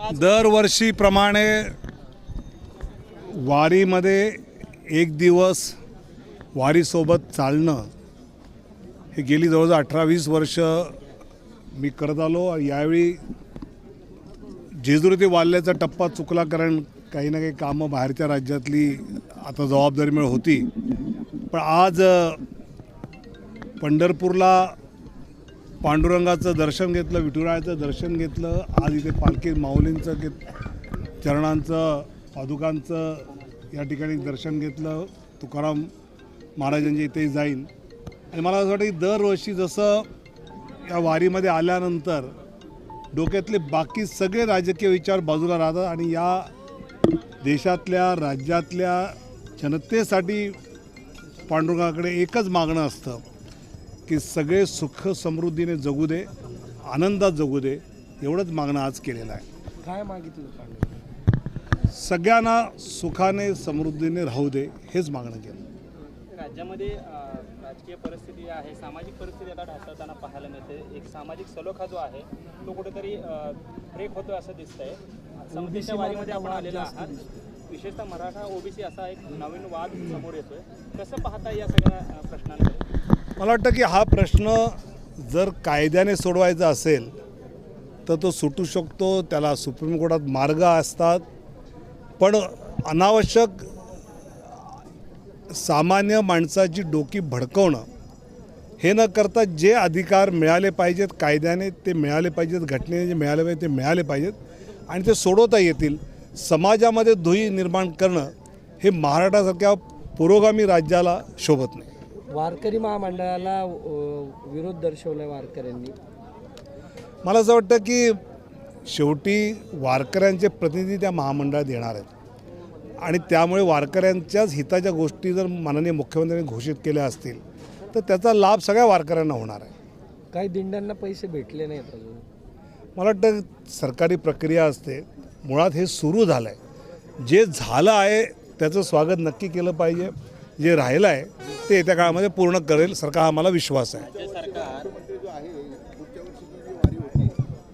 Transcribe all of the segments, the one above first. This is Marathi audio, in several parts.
दरवर्षीप्रमाणे वारीमध्ये एक दिवस वारीसोबत चालणं हे गेली जवळजवळ अठरा वीस वर्ष मी करत आलो. यावेळी जेजुरी ते वाल्याचा टप्पा चुकला कारण काही ना काही कामं बाहेरच्या राज्यातली आता जबाबदारीमुळे होती. पण आज पंढरपूरला पांडुरंगाचं दर्शन घेतलं विठुरायाचं दर्शन घेतलं आज इथे पालखी माऊलींचं घेत चरणांचं पादुकांचं या ठिकाणी दर्शन घेतलं. तुकाराम महाराजांच्या इथे जाईन. आणि मला असं वाटतं की दरवर्षी जसं या वारीमध्ये आल्यानंतर डोक्यातले बाकी सगळे राजकीय विचार बाजूला राहतात आणि या देशातल्या राज्यातल्या जनतेसाठी पांडुरंगाकडे एकच मागणं असतं. की सगळे सुख समृद्धीने जगू दे आनंदात जगू दे एवढंच मागणं आज केलेलं आहे. काय मागितलं सगळ्यांना सुखाने समृद्धीने राहू दे हेच मागणं केलं. राज्यामध्ये राजकीय परिस्थिती आहे सामाजिक परिस्थिती आता ढासळताना पाहायला मिळते. एक सामाजिक सलोखा जो आहे तो कुठेतरी ब्रेक होतोय असं दिसतंय. समतेच्या वारीमध्ये आपण आलेला आहात. विशेषतः मराठा ओबीसी असा एक नवीन वाद समोर येतोय. कसं पाहता या सगळ्या प्रश्नांकडे? मला वाटतं की हा प्रश्न जर कायद्याने सोडवायचा असेल तर तो सुटू शकतो त्याला सुप्रीम कोर्टात मार्ग असतात. पण अनावश्यक सामान्य माणसाची डोकी भडकवणं हे न करता जे अधिकार मिळाले पाहिजेत कायद्याने ते मिळाले पाहिजेत घटनेने जे मिळाले पाहिजे ते मिळाले पाहिजेत. आणि ते सोडवता येतील. समाजामध्ये धुई निर्माण करणं हे महाराष्ट्रासारख्या पुरोगामी राज्याला शोभत नाही. वारकरी महामंडळाला विरोध दर्शवलाय वारकऱ्यांनी. मला असं वाटतं की शेवटी वारकऱ्यांचे प्रतिनिधी त्या महामंडळात येणार आहेत. आणि त्यामुळे वारकऱ्यांच्याच हिताच्या गोष्टी जर माननीय मुख्यमंत्र्यांनी घोषित केल्या असतील तर त्याचा लाभ सगळ्या वारकऱ्यांना होणार आहे. काही दिंड्यांना पैसे भेटले नाहीत अजून. मला वाटतं सरकारी प्रक्रिया असते. मुळात हे सुरू झालं आहे जे झालं आहे त्याचं स्वागत नक्की केलं पाहिजे. जे राहिलं आहे ते येत्या काळामध्ये पूर्ण करेल सरकार हा मला विश्वास आहे. राज्य सरकार मुख्यमंत्री जो आहे पुढच्या वर्षीची जी वारी होती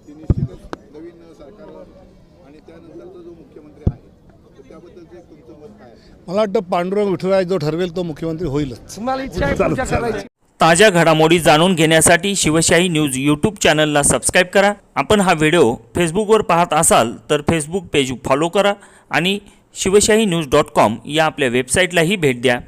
ती निश्चितच नवीन सरकार आणि त्यानंतरचा जो मुख्यमंत्री आहे तर त्याबद्दलचं एक तुमचं मत काय आहे? मला वाटतं पांडुरंग विठुराय जो ठरवेल तो मुख्यमंत्री होईलच. ताज्या घडामोडी जाणून घेण्यासाठी शिवशाही न्यूज यूट्यूब चॅनलला सबस्क्राईब करा. आपण हा व्हिडिओ फेसबुकवर पाहत असाल तर फेसबुक पेज फॉलो करा आणि शिवशाही न्यूज डॉट कॉम या आपल्या वेबसाईटलाही भेट द्या.